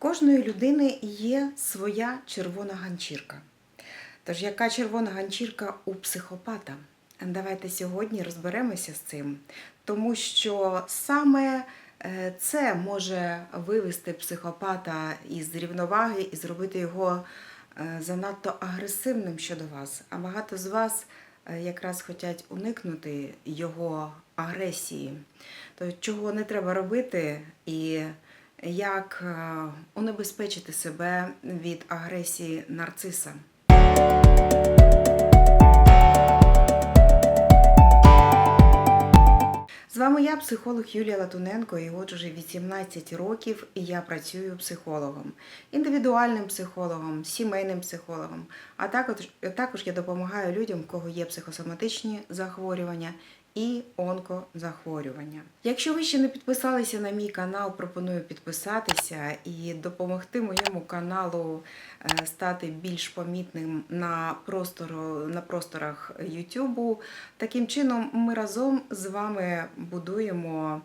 кожної людини є своя червона ганчірка. Тож, яка червона ганчірка у психопата? Давайте сьогодні розберемося з цим, тому що саме е, це може вивести психопата із рівноваги і зробити його е, занадто агресивним щодо вас. А багато з вас е, якраз хочуть уникнути його агресії. То чого не треба робити і як е, унебезпечити себе від агресії нарциса. З вами я, психолог Юлія Латуненко, і от уже 18 років я працюю психологом, індивідуальним психологом, сімейним психологом. А також, також я допомагаю людям, у кого є психосоматичні захворювання і онкозахворювання. Якщо ви ще не підписалися на мій канал, пропоную підписатися і допомогти моєму каналу е, стати більш помітним на простору на просторах YouTube. Таким чином, ми разом з вами будуємо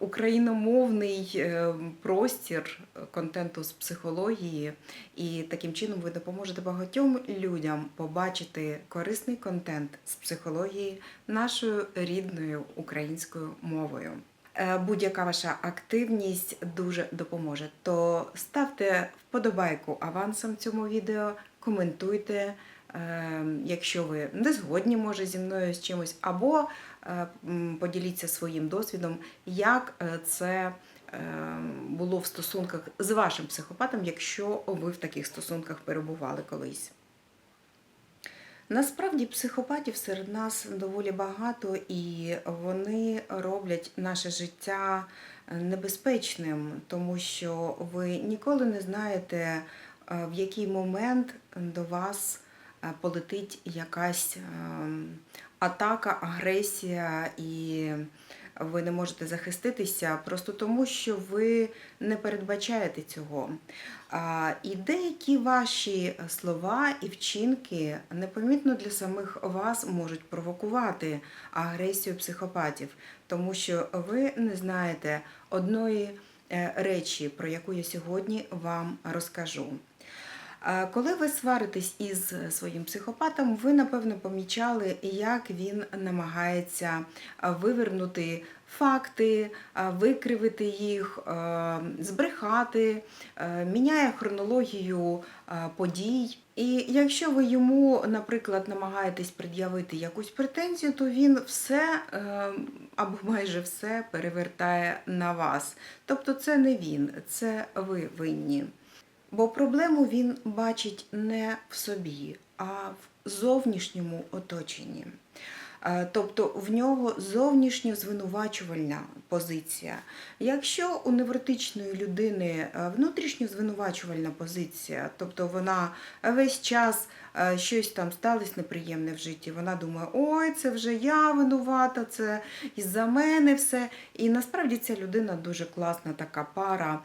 україномовний е, простір контенту з психології, і таким чином ви допоможете багатьом людям побачити корисний контент з психології нашою рідною українською мовою. Е, Будь-яка ваша активність дуже допоможе. То ставте вподобайку авансом цьому відео, коментуйте, е, якщо ви не згодні, може, зі мною з чимось, або е, поділіться своїм досвідом, як е, це е, було в стосунках з вашим психопатом, якщо ви в таких стосунках перебували колись. Насправді психопатів серед нас доволі багато, і вони роблять наше життя небезпечним, тому що ви ніколи не знаєте, е, в який момент до вас е, полетить якась ем, атака, агресія, і ви не можете захиститися просто тому, що ви не передбачаєте цього. І деякі ваші слова і вчинки непомітно для самих вас можуть провокувати агресію психопатів, тому що ви не знаєте одної е, речі, про яку я сьогодні вам розкажу. Коли ви сваритесь із своїм психопатом, ви напевно помічали, як він намагається вивернути факти, викривити їх, збрехати, міняє хронологію подій. І якщо ви йому, наприклад, намагаєтесь пред'явити якусь претензію, то він все е, або майже все перевертає на вас. Тобто це не він, це ви винні. Бо проблему він бачить не в собі, а в зовнішньому оточенні. Е, Тобто в нього зовнішньо звинувачувальна позиція. Якщо у невротичної людини е, внутрішньо звинувачувальна позиція, тобто вона весь час щось там сталося неприємне в житті, вона думає, ой, це вже я винувата, це із-за мене все. І насправді ця людина дуже класна така пара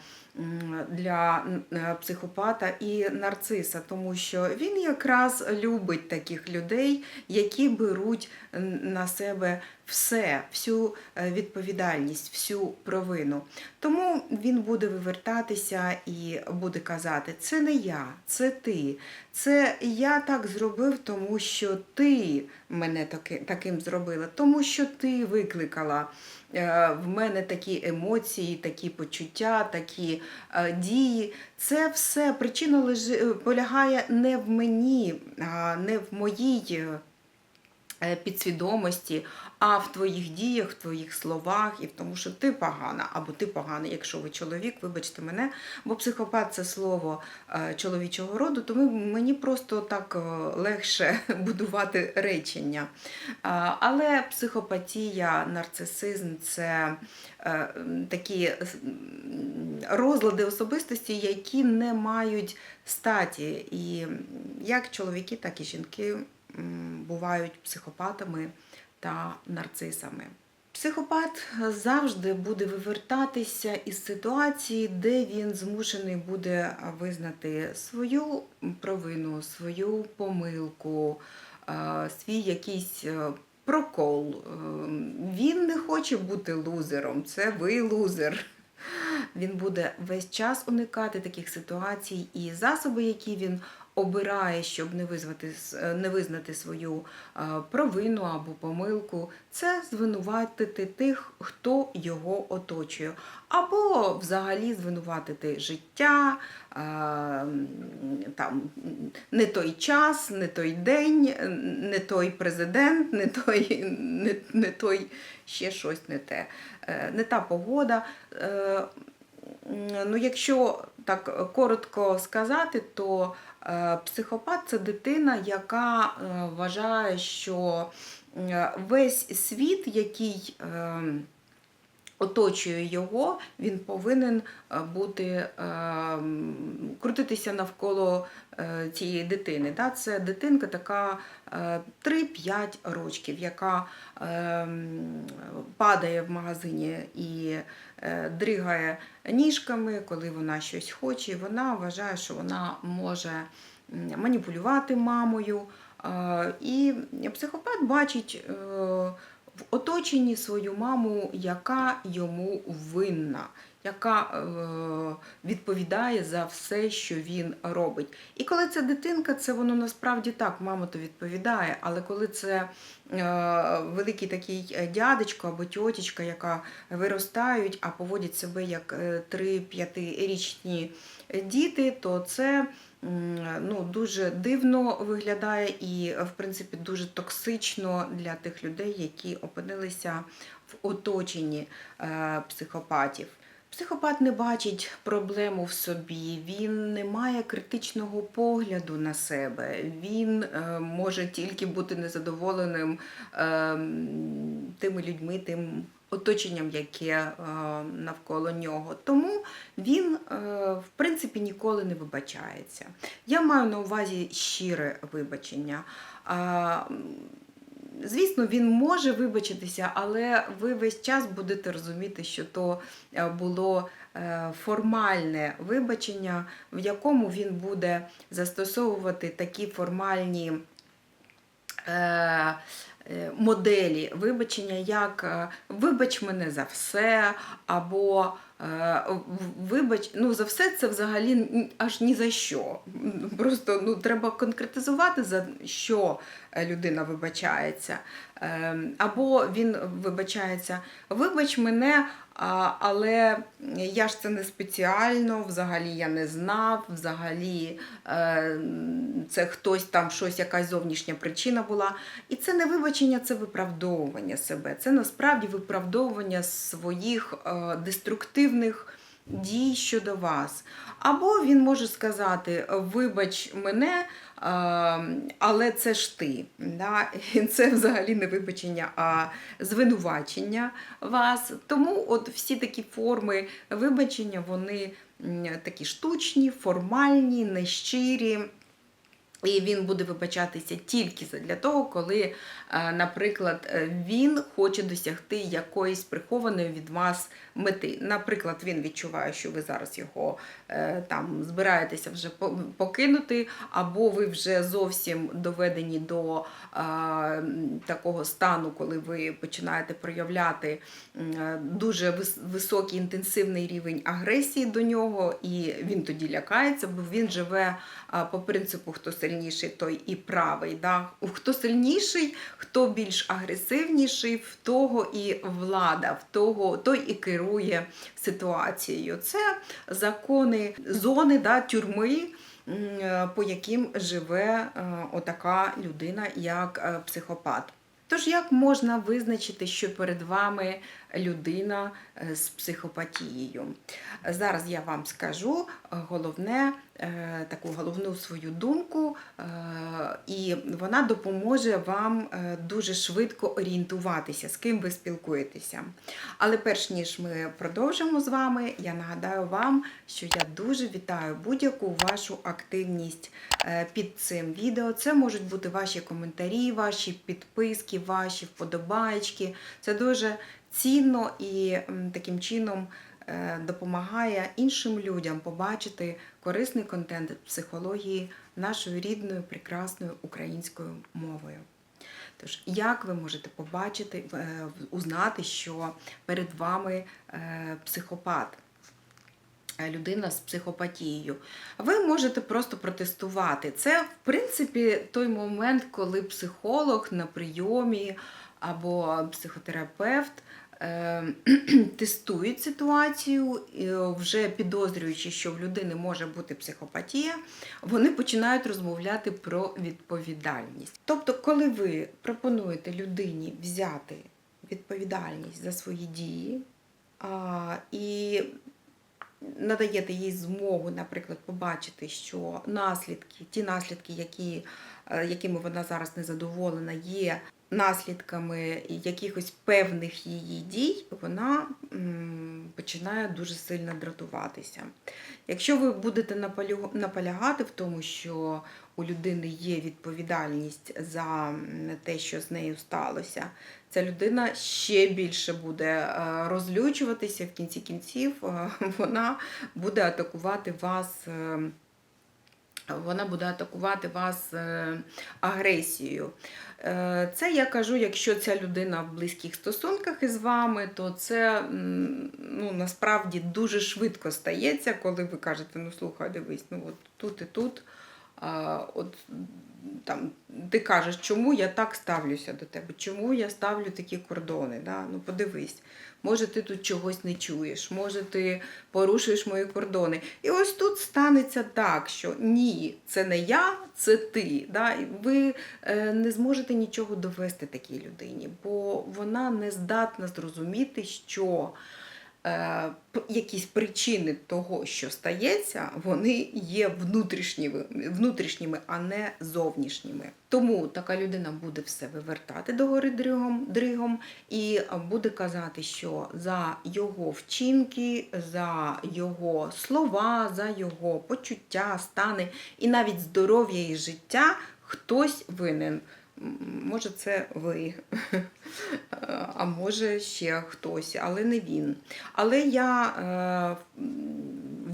для е, психопата і нарциса, тому що він якраз любить таких людей, які беруть на себе все, всю е, відповідальність, всю провину. Тому він буде вивертатися і буде казати: це не я, це ти. Це я так зробив, тому що ти мене таки, таким зробила, тому що ти викликала е, в мене такі емоції, такі почуття, такі е, дії. Це все причина полягає не в мені, а не в моїй. Е, Підсвідомості, а в твоїх діях, в твоїх словах і в тому, що ти погана, або ти поганий, якщо ви чоловік, вибачте мене, бо психопат це слово е, чоловічого роду, тому мені просто так е, легше будувати речення. Але психопатія, нарцисизм це такі розлади особистості, які не мають статі. І як чоловіки, так і жінки бувають психопатами та нарцисами. Психопат завжди буде вивертатися із ситуації, де він змушений буде визнати свою провину, свою помилку, е, свій якийсь е, прокол. Е, Він не хоче бути лузером, це ви лузер. Він буде весь час уникати таких ситуацій, і засоби, які він обирає, щоб не визвати е, не визнати свою е, провину або помилку, це звинуватити тих, хто його оточує, або взагалі звинуватити життя, е, там не той час, не той день, не той президент, не той, не, не той ще щось не те, не та погода. Ну, якщо так коротко сказати, то психопат це дитина, яка е, вважає, що е, весь світ, який е, оточує його, він повинен е, бути е, крутитися навколо е, цієї дитини. Це дитинка така е, 3-5 рочків, яка е, падає в магазині і е, дригає ніжками, коли вона щось хоче. Вона вважає, що вона може маніпулювати мамою. Е, І психопат бачить е, в оточенні свою маму, яка йому винна, яка е, відповідає за все, що він робить. І коли це дитинка, це воно насправді так, мама то відповідає. Але коли це е, великий такий е, дядечко або тьотечка, яка виростають, а поводять себе як 3-5-річні діти, то це ну, дуже дивно виглядає і, в принципі, дуже токсично для тих людей, які опинилися в оточенні е, психопатів. Психопат не бачить проблему в собі, він не має критичного погляду на себе, він е, може тільки бути незадоволеним е, тими людьми, тим оточенням, яке е, навколо нього. Тому він, е, в принципі, ніколи не вибачається. Я маю на увазі щире вибачення. Звісно, він може вибачитися, але ви весь час будете розуміти, що то е, було формальне вибачення, в якому він буде застосовувати такі формальні моделі вибачення, як е, вибач мене за все, або е, вибач, ну за все це взагалі аж ні за що. Просто ну, треба конкретизувати, за що е, людина вибачається. Е, Або він вибачається, вибач мене, але я ж це не спеціально, взагалі я не знав, взагалі е, це хтось там щось, якась зовнішня причина була. І це не вибачення, це виправдовування себе. Це насправді виправдовування своїх е, деструктивних дій щодо вас. Або він може сказати: вибач мене, але це ж ти. Да? І Це взагалі не вибачення, а звинувачення вас. Тому от всі такі форми вибачення, вони такі штучні, формальні, нещирі. І він буде вибачатися тільки для того, коли, е, наприклад, е, він хоче досягти якоїсь прихованої від вас мети. Наприклад, він відчуває, що ви зараз його е, там збираєтеся вже покинути, або ви вже зовсім доведені до м, такого стану, коли ви починаєте проявляти дуже високий інтенсивний рівень агресії до нього, і він тоді лякається, бо він живе по принципу, хто сильніший, той і правий. Да? Хто сильніший, хто більш агресивніший, в того і влада, в того той і керує ситуацією. Це закони зони да, тюрми. По яким живе е, отака людина, як е, психопат. Тож, як можна визначити, що перед вами людина е, з психопатією? Зараз я вам скажу головне, таку головну свою думку, е, і вона допоможе вам е, дуже швидко орієнтуватися, з ким ви спілкуєтеся. Але перш ніж ми продовжимо з вами, я нагадаю вам, що я дуже вітаю будь-яку вашу активність е, під цим відео. Це можуть бути ваші коментарі, ваші підписки, ваші вподобайки. Це дуже цінно і таким чином е, допомагає іншим людям побачити корисний контент психології нашою рідною, прекрасною українською мовою. Тож, як ви можете побачити, е, узнати, що перед вами е, психопат? е, людина з психопатією. Ви можете просто протестувати. Це, в принципі, той момент, коли психолог на прийомі або психотерапевт е, тестують ситуацію, е, вже підозрюючи, що в людини може бути психопатія, вони починають розмовляти про відповідальність. Тобто, коли ви пропонуєте людині взяти відповідальність за свої дії і надаєте їй змогу, наприклад, побачити, що наслідки, ті наслідки, які, е, якими вона зараз незадоволена, є наслідками якихось певних її дій, вона починає дуже сильно дратуватися. Якщо ви будете наполягати в тому, що у людини є відповідальність за те, що з нею сталося, ця людина ще більше буде е, розлючуватися в кінці кінців, е, вона буде атакувати вас. Вона буде атакувати вас е, агресією. Е, Це я кажу, якщо ця людина в близьких стосунках із вами, то це ну, насправді дуже швидко стається, коли ви кажете, ну слухай, дивись, ну от тут і тут. От там ти кажеш, чому я так ставлюся до тебе, чому я ставлю такі кордони. Да? Ну подивись, може ти тут чогось не чуєш, може ти порушуєш мої кордони. І ось тут станеться так, що ні, це не я, це ти. Да? І ви е, не зможете нічого довести такій людині, бо вона не здатна зрозуміти, що якісь причини того, що стається, вони є внутрішніми, внутрішніми, а не зовнішніми. Тому така людина буде все вивертати догори дригом, дригом і буде казати, що за його вчинки, за його слова, за його почуття, стани і навіть здоров'я і життя хтось винен. Може, це ви, а може ще хтось, але не він. Але я е,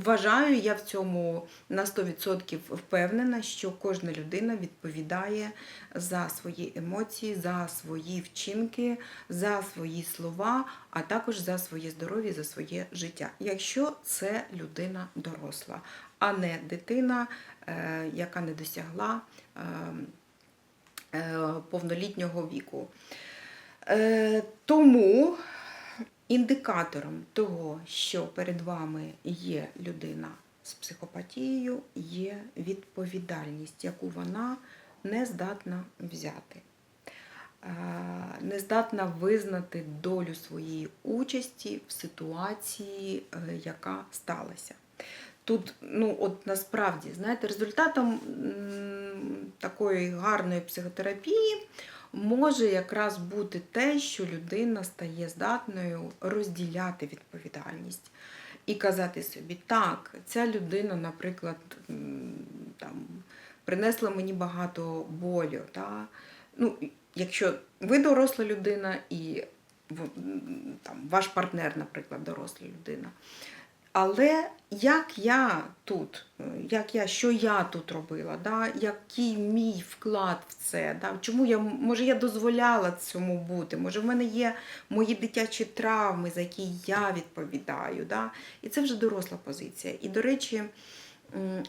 вважаю, я в цьому на 100% впевнена, що кожна людина відповідає за свої емоції, за свої вчинки, за свої слова, а також за своє здоров'я, за своє життя. Якщо це людина доросла, а не дитина, е, яка не досягла. Е, повнолітнього віку. Е, Тому індикатором того, що перед вами є людина з психопатією, є відповідальність, яку вона не здатна взяти. Е, Не здатна визнати долю своєї участі в ситуації, яка сталася. Тут, ну, от насправді, знаєте, результатом такої гарної психотерапії може якраз бути те, що людина стає здатною розділяти відповідальність і казати собі, так, ця людина, наприклад, там, принесла мені багато болю. Та? Ну, якщо ви доросла людина і там, ваш партнер, наприклад, доросла людина. Але як я тут, е, як я, що я тут робила, да? який мій вклад в це? Да? Чому я, може, я дозволяла цьому бути? Може, в мене є мої дитячі травми, за які я відповідаю. Да? І це вже доросла позиція. І, до речі,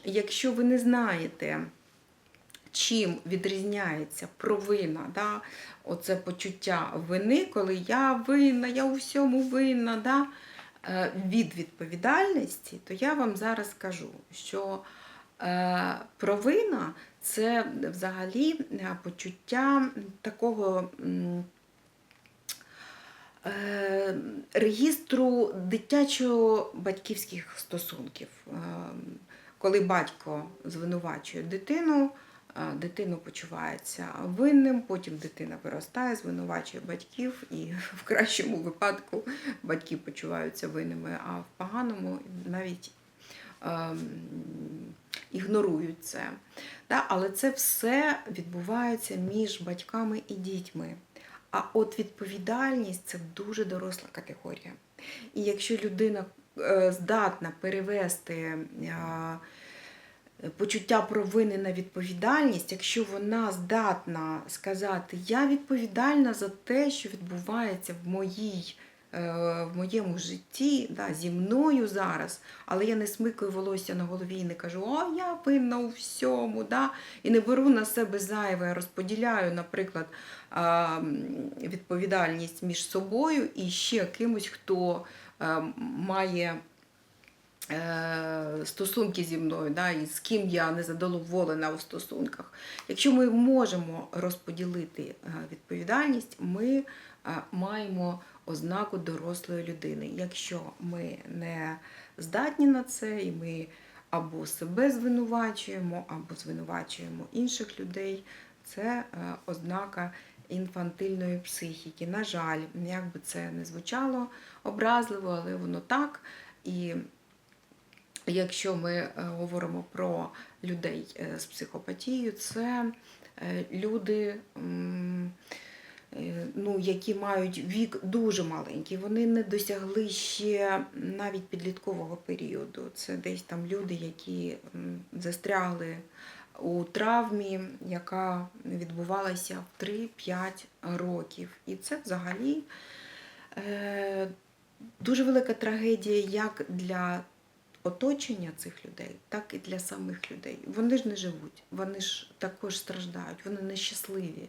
якщо ви не знаєте, чим відрізняється провина, да? оце почуття вини, коли я винна, я у всьому винна. Да? Е, від відповідальності, то я вам зараз скажу, що е, провина це взагалі е, почуття такого регістру дитячо-батьківських стосунків. Коли батько звинувачує дитину, е, дитина почувається винним, потім дитина виростає, звинувачує батьків, і в кращому випадку батьки почуваються винними, а в поганому навіть ем, ігнорують це. Але це все відбувається між батьками і дітьми. А от відповідальність це дуже доросла категорія. І якщо людина е, здатна перевести е, почуття провини на відповідальність, якщо вона здатна сказати, я відповідальна за те, що відбувається в моїй е, в моєму житті, да, зі мною зараз, але я не смикаю волосся на голові і не кажу, о, я винна у всьому, да, і не беру на себе зайве, розподіляю, наприклад, відповідальність між собою і ще кимось, хто е, має стосунки зі мною, да, і з ким я не задоволена у стосунках. Якщо ми можемо розподілити е, відповідальність, ми е, маємо ознаку дорослої людини. Якщо ми не здатні на це, і ми або себе звинувачуємо, або звинувачуємо інших людей, це е, ознака інфантильної психіки. На жаль, як би це не звучало образливо, але воно так. І якщо ми е, говоримо про людей е, з психопатією, це е, люди, ну, які мають вік дуже маленький, вони не досягли ще навіть підліткового періоду. Це десь там люди, які застрягли у травмі, яка відбувалася в 3-5 років. І це взагалі дуже велика трагедія як для оточення цих людей, так і для самих людей. Вони ж не живуть, вони ж також страждають, вони нещасливі.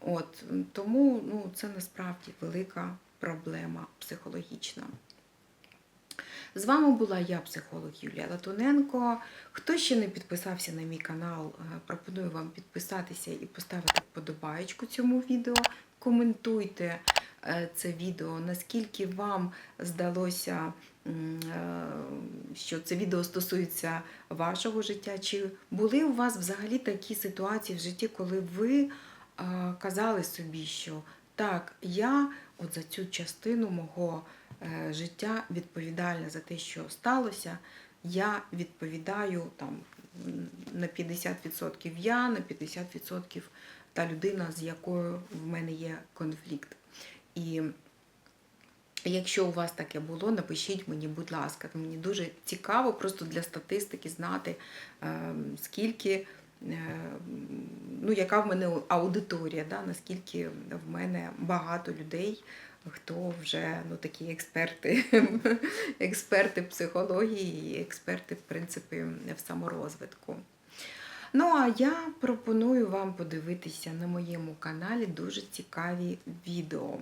От, тому ну, це насправді велика проблема психологічна. З вами була я, психолог Юлія Латуненко. Хто ще не підписався на мій канал, е, пропоную вам підписатися і поставити вподобаєчку цьому відео. Коментуйте е, це відео, наскільки вам здалося, що це відео стосується вашого життя, чи були у вас взагалі такі ситуації в житті, коли ви е, казали собі, що так, я от за цю частину мого е, життя відповідальна за те, що сталося. Я відповідаю там на 50% я, на 50% та людина, з якою в мене є конфлікт. І якщо у вас таке було, напишіть мені, будь ласка. Мені дуже цікаво просто для статистики знати, е, скільки, е, ну, яка в мене аудиторія, да, наскільки в мене багато людей, хто вже ну, такі експерти, експерти психології експерти, в принципі, в саморозвитку. Ну, а я пропоную вам подивитися на моєму каналі дуже цікаві відео.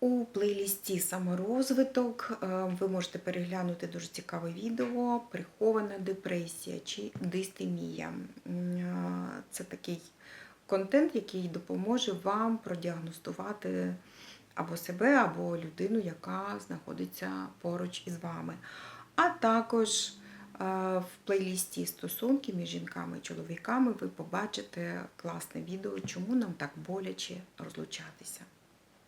У плейлісті Саморозвиток е, ви можете переглянути дуже цікаве відео Прихована депресія чи дистемія. Е, Це такий контент, який допоможе вам продіагностувати або себе, або людину, яка знаходиться поруч із вами. А також е, в плейлісті стосунки між жінками і чоловіками ви побачите класне відео, чому нам так боляче розлучатися.